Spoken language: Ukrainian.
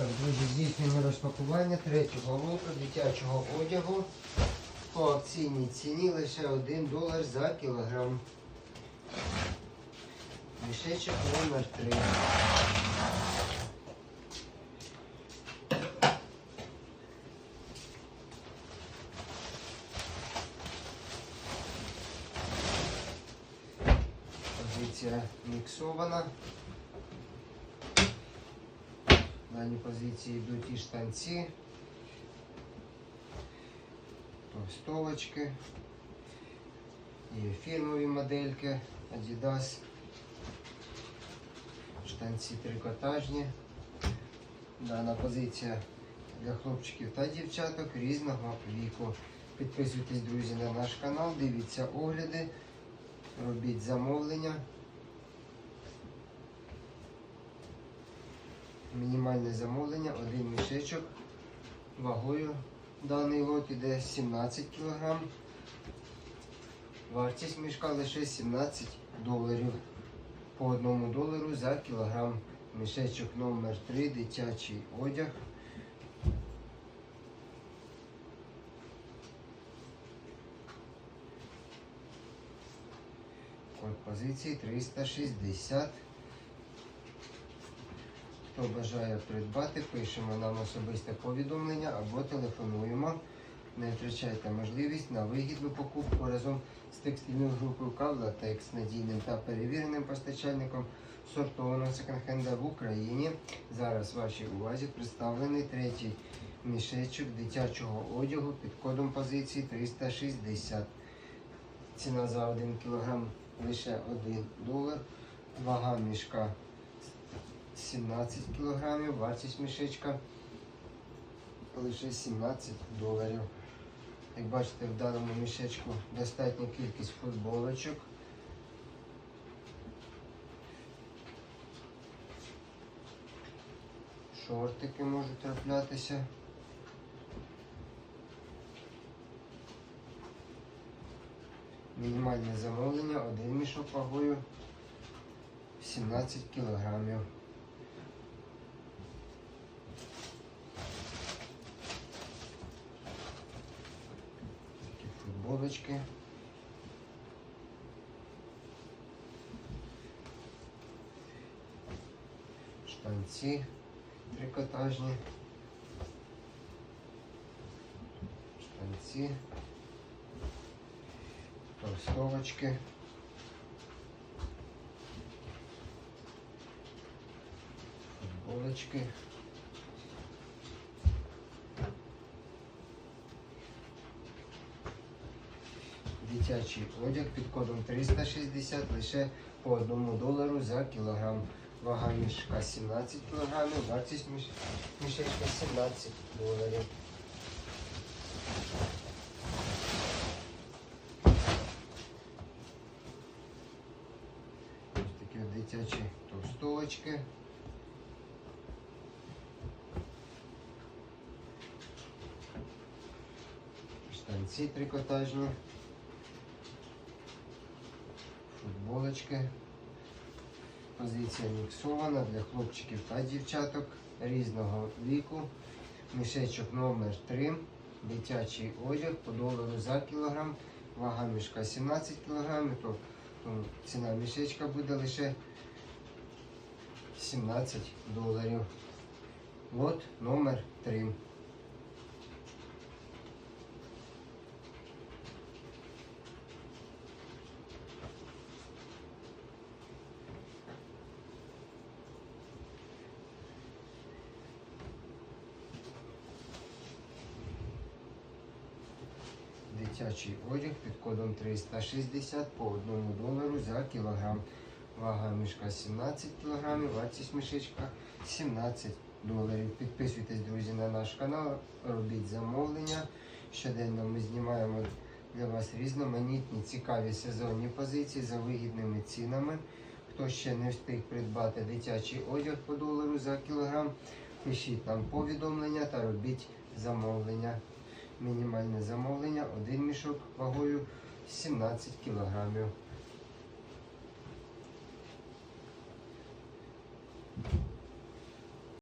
Так, друзі, здійснюємо розпакування третього лоту дитячого одягу. По акційній ціні лише 1 долар за кілограм. Мішечок номер 3. Позиція міксована. В даній позиції йдуть і штанці, товстовочки, і фірмові модельки Adidas. Штанці трикотажні. Дана позиція для хлопчиків та дівчаток різного віку. Підписуйтесь, друзі, на наш канал, дивіться огляди, робіть замовлення. Мінімальне замовлення, один мішечок. Вагою даний лот іде 17 кг. Вартість мішка лише 17 доларів. По одному долару за кілограм. Мішечок номер 3 дитячий одяг. Код позиції 360. Хто бажає придбати, пишемо нам особисте повідомлення або телефонуємо. Не втрачайте можливість на вигідну покупку разом з текстильною групою Кавлатекс, надійним та перевіреним постачальником сортованого секонд-хенда в Україні. Зараз вашій увазі представлений третій мішечок дитячого одягу під кодом позиції 360. Ціна за 1 кг лише 1 долар. Вага мішка 17 кг, вартість мішечка лише 17 доларів. Як бачите, в даному мішечку достатня кількість футболочок. Шортики можуть траплятися. Мінімальне замовлення, один мішок вагою 17 кілограмів. Такі футболочки. Штанці трикотажні. Штанці. Толстовочки. Футболочки. Дитячий одяг під кодом 360 лише по 1 долару за кілограм. Вага мішка 17 кілограмів, вартість міш... мішечка 17 доларів. Ось такі дитячі товстовочки. Штанці трикотажні. Футболочки. Позиція міксована для хлопчиків та дівчаток різного віку. Мішечок номер 3 Дитячий одяг по долару за кілограм. Вага мішка 17 кг, то, то ціна мішечка буде лише 17 доларів. Лот номер 3 Дитячий одяг під кодом 360 по 1 долару за кілограм. Вага мішка 17 кг, вартість мішечка 17 доларів. Підписуйтесь, друзі, на наш канал, робіть замовлення. Щоденно ми знімаємо для вас різноманітні, цікаві сезонні позиції за вигідними цінами. Хто ще не встиг придбати дитячий одяг по долару за кілограм, пишіть нам повідомлення та робіть замовлення. Мінімальне замовлення, один мішок вагою 17 кілограмів.